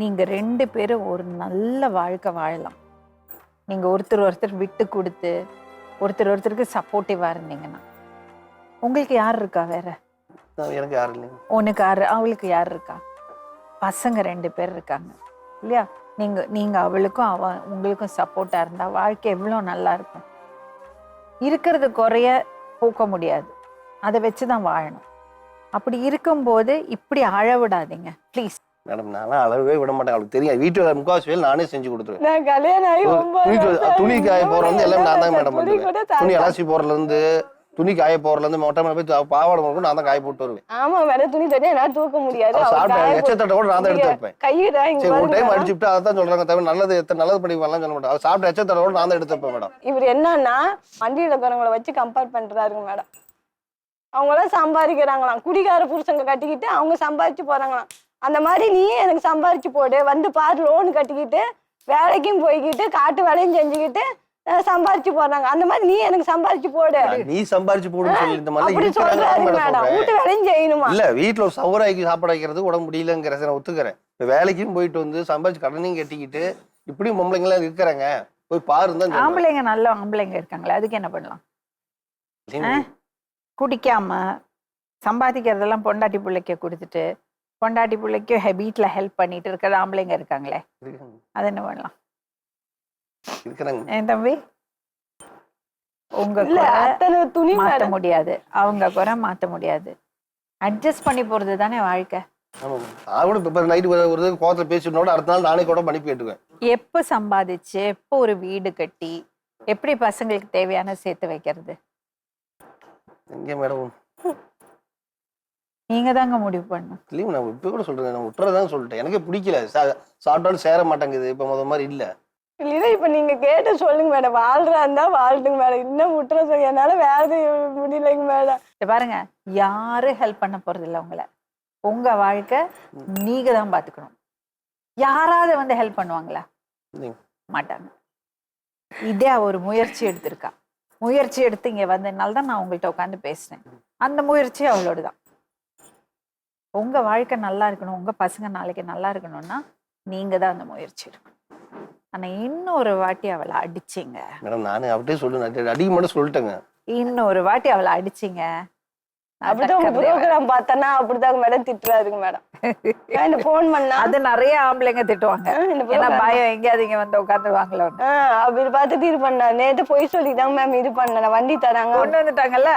நீங்க ரெண்டு பேரும் ஒரு நல்ல வாழ்க்கை வாழலாம். நீங்க ஒருத்தர் ஒருத்தர் விட்டு கொடுத்து ஒருத்தர் ஒருத்தருக்கு சப்போர்ட்டிவா இருந்தீங்கன்னா. உங்களுக்கு யார் இருக்கா வேற? எனக்கு யாரும் இல்லைங்க. உனக்கு யாரு அவளுக்கு யார் இருக்கா? பசங்க ரெண்டு பேர் இருக்காங்க இல்லையா? நீங்க நீங்க அவளுக்கும் அவ உங்களுக்கும் சப்போர்ட்டா இருந்தா வாழ்க்கை எவ்வளோ நல்லா இருக்கும். இருக்கிறது குறைய போக்க முடியாது. அதை வச்சு தான் வாழணும். அப்படி இருக்கும்போது இப்படி அழ விடாதீங்க ப்ளீஸ் மேடம் நான்லாம் அளவே விட மாட்டேன். அவளுக்கு தெரியும். வீட்டுல முக்காவாசி வேலை நானே செஞ்சு கொடுத்துருவேன். நான் கல்யாணம் ஆகி ஒன்பது துணி காய. போறது வந்து எல்லாம் நான் தான் மேடம் பண்ணுவேன். துணி அலசி போறதுல இருந்து துணி காய போறதுல இருந்து மொட்டை மேல போய் பாவாடை மட்டும் நான் தான் காய போட்டு வருவேன். ஆமா மேடம். துணி தண்ணி என்னால தூக்க முடியாது. அவ அவர் சாப்பிட்ட காய எச்சத்தட்டை கூட நான் தான் எடுத்து வைப்பேன். கையிடா இங்க சரி ஒரு டைம். அடிச்சுட்டு அதை தான் சொல்றாங்க. தவிர நல்லது எத்தனை நல்லது பண்ணி வரலாம் சொல்ல மாட்டேன். அவ சாப்பிட்ட எச்சத்தட்டை கூட நான் தான் எடுத்து வைப்பேன் மேடம். இவர் என்னன்னா வண்டியில இருக்கிறவங்கள வச்சு கம்பேர் பண்றாருங்க மேடம். அவங்களாம் சம்பாதிக்கிறாங்களாம். குடிகார புருஷங்க கட்டிக்கிட்டு அவங்க சம்பாதிச்சு போறாங்களாம். அந்த மாதிரி நீ எனக்கு சம்பாதிச்சு போடு. வந்து பாரு லோன் கட்டிக்கிட்டு வேலைக்கும் போய்கிட்டு காட்டு வேலையும் செஞ்சுக்கிட்டு சம்பாதிச்சு போறாங்க. அந்த மாதிரி நீ எனக்கு சம்பாதிச்சு போடு. நீ சம்பாரிச்சு போடுன்னு சொல்லி இந்த மாதிரி அப்படி சொல்றாரு மேடம். வீட்டு வேலையும் செய்யணுமா? இல்ல வீட்டுல ஒரு சௌராய்க்கு சாப்பாடு வைக்கிறது உடம்பு முடியலங்கிற நான் ஒத்துக்கிறேன். வேலைக்கும் போயிட்டு வந்து சம்பாதிச்சு கடனையும் கட்டிக்கிட்டு இப்படியும் பொம்பளைங்க எல்லாம் இருக்கிறாங்க. போய் சொல்றேன். ஆம்பளைங்க நல்ல ஆம்பளைங்க இருக்காங்களே அதுக்கு என்ன பண்ணலாம். குடிக்காம சம்பாதிக்கிறதெல்லாம் பொண்டாட்டி பிள்ளைக்கு கொடுத்துட்டு பொண்டாட்டி பிள்ளைக்கு வீட்டில் ஹெல்ப் பண்ணிட்டு இருக்கிற ஆம்பளைங்க இருக்காங்களே இருக்காங்க. அது என்ன பண்ணலாம்? இருக்கிறாங்க. என் தம்பி? உங்க அத்தனை துணி மாத்த மேடம் முடியாது. அவங்க குறை மாத்த முடியாது. அட்ஜஸ்ட் பண்ணி போறது தானே வாழ்க்கை. ஆமா நான் கூட இப்ப நைட்டு ஒரு கோவத்துல பேசினோட அடுத்த நாள் நானே கூட மன்னிப்பு கேட்டுக்குவேன். எப்போ சம்பாதிச்சு எப்போ ஒரு வீடு கட்டி எப்படி பசங்களுக்கு தேவையான சேர்த்து வைக்கிறது? எங்க மேடம் நீங்க தாங்க முடிவு பண்ணணும். இல்லைங்க நான் இப்ப கூட சொல்றேன் நான் விட்டுறதாங்க சொல்லிட்டேன். எனக்கு பிடிக்கல. சா- சாப்பிட்டாலும் சேர மாட்டேங்குது. இப்ப முத மாதிரி இல்ல. இல்லைன்னா இப்ப நீங்க கேட்டு சொல்லுங்க மேடம் வாழ்றா இருந்தா வாழ்ட்டுங்க மேடம் இன்னும் விட்டுற சொல்லி என்னால வேலை முடியலைங்க மேடம் இத பாருங்க யாரும் ஹெல்ப் பண்ண போறது இல்ல உங்களை. உங்க வாழ்க்கை நீங்க தான் பாத்துக்கணும். யாராவது வந்து ஹெல்ப் பண்ணுவாங்களா? இல்லைங்க. மாட்டாங்க. இதே அவ ஒரு முயற்சி எடுத்திருக்கா. முயற்சி எடுத்து இங்க வந்ததுனால தான் நான் உங்கள்கிட்ட உட்காந்து பேசுனேன். அந்த முயற்சி அவளோட உங்க வாழ்க்கை நல்லா இருக்கணும் உங்க பசங்க நாளைக்கு நல்லா இருக்கணும்னா நீங்க தான் அந்த முயற்சி எடுக்கணும். ஆனா இன்னொரு வாட்டி அவளை அடிச்சீங்க. மேடம் நானே அப்படியே சொல்லு நான் அடிக்க மட்டும் சொல்லிட்டேங்க. இன்னொரு வாட்டி அவளை அடிச்சீங்க. அப்படிதான். ப்ரோக்ராம் பார்த்தனா அப்படிதாங்க மேடம் திட்டுறாருங்க மேடம். நான் இந்த போன் பண்ணா அது நிறைய ஆம்பளைங்க திட்டுவாங்க. ஏன்னா பயம் எங்கேயாவது இங்க வந்து உட்காந்துருவாங்களோ? அப்படி பார்த்துட்டு இது பண்ணா நேத்து பொய் சொல்லி தான் மேம் இது பண்ண வண்டி தராங்க. கொண்டு வந்துட்டாங்கல்ல?